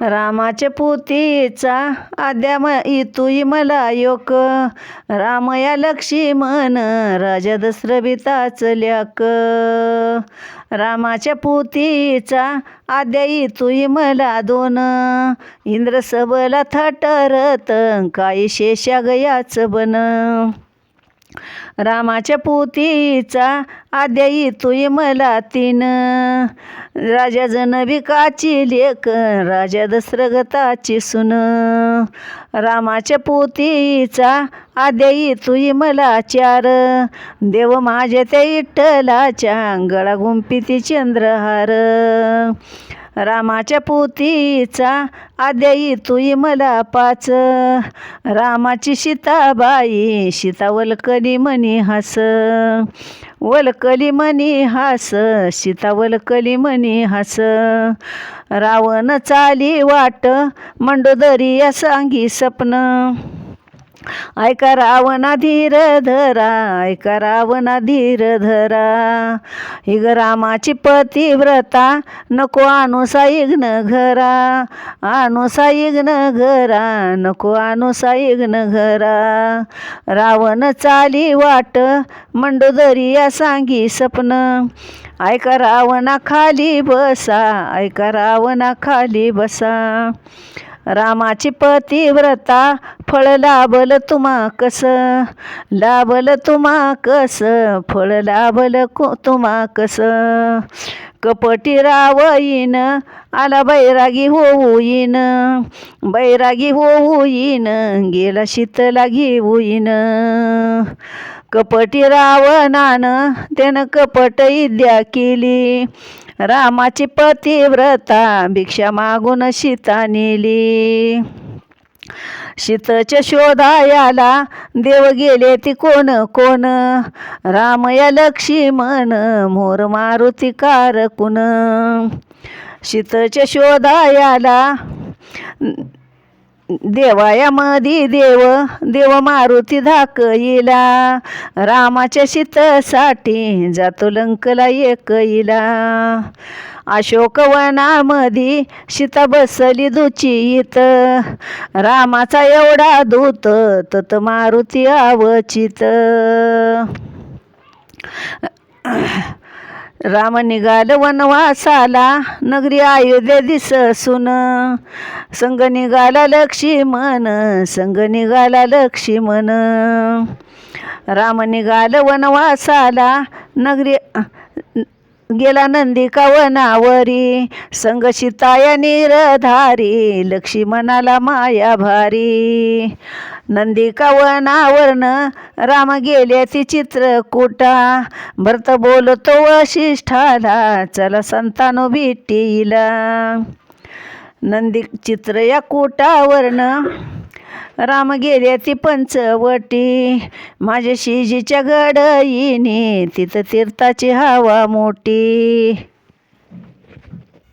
रामाच्या पुतीचा आद्या म इतुई मला योक. रामया लक्ष्मण राजा दशरथिताच ल्याक. रामाच्या पुतीचा आद्या इतुई मला दोन. इंद्र सबला थटरत काही शेषा गयाच बन. रामाच्या पुतीचा आद्या तुई मला तीन. राजा जनबिकाची लेख राजा दशरथाची सुन. रामाच्या पोतीचा आद्या तुई मला चार. देव माझ्या त्या इठ्ठलाच्या गळा गुंपिती चंद्रहार. रामाच्या पोतीचा आद्याई तुई मला पाच. रामाची सीताबाई सीता वलकली मनी हास. वलकली मनी हास सीता वलकली मनी हास. रावण चाली वाट मंडोदरी या सांगी सपन. ऐका रावणा धीर धरा ऐका रावणा धीर धरा. हिग रामाची पतिव्रता नको अनुसा इग्न घरा. अनुसा इग्न घरा नको अनुसा इग्न घरा. रावण चाली वाट मंडोदरिया सांगी सपन. ऐका रावणा खाली बसा ऐका रावणा खाली बसा. रामाची पतिव्रता फळ लाभल तुम्हा कस? लाभल तुम्हा कस? फळ लाभल कु तुम्हा कस? कपटी रावईन आला बैरागी होऊईन. बैरागी होऊईन गेला शीतला घेऊईन. कपटी रावणानं त्यानं कपट इद्या केली. रामाची पतिव्रता भिक्षा मागून सीता नेली. शीतच्या शोधायाला देव गेले ती कोण कोण? राम या लक्ष्मण मोर मारुती कारकुन. शीतच्या शोधायाला देवाया मधी देव देव मारुती धाकईला. रामाच्या शीतसाठी जातो लंकला एकईला. अशोकवनामधी सीता बसली दुचित. रामाचा एवढा दूत तत मारुती आवचित. राम निघाल वनवासाला नगरी अयोध्या दिससून. संग निघाला लक्ष्मण संग निघाला लक्ष्मण. राम निघाल वनवासाला नगरी गेला नंदिका वनावरी संग सीताया निरधारी लक्ष्मणाला माया भारी. नंदिका वनावरन राम गेल्या ती चित्रकूटा भरत बोलतो वशिष्ठाला चला संतानो भेटीला. नंदी चित्र या कुटावरनं राम गेल्या ती पंचवटी. माझ्या शिजीच्या गडईने तिथं तीर्थाची हवा मोठी.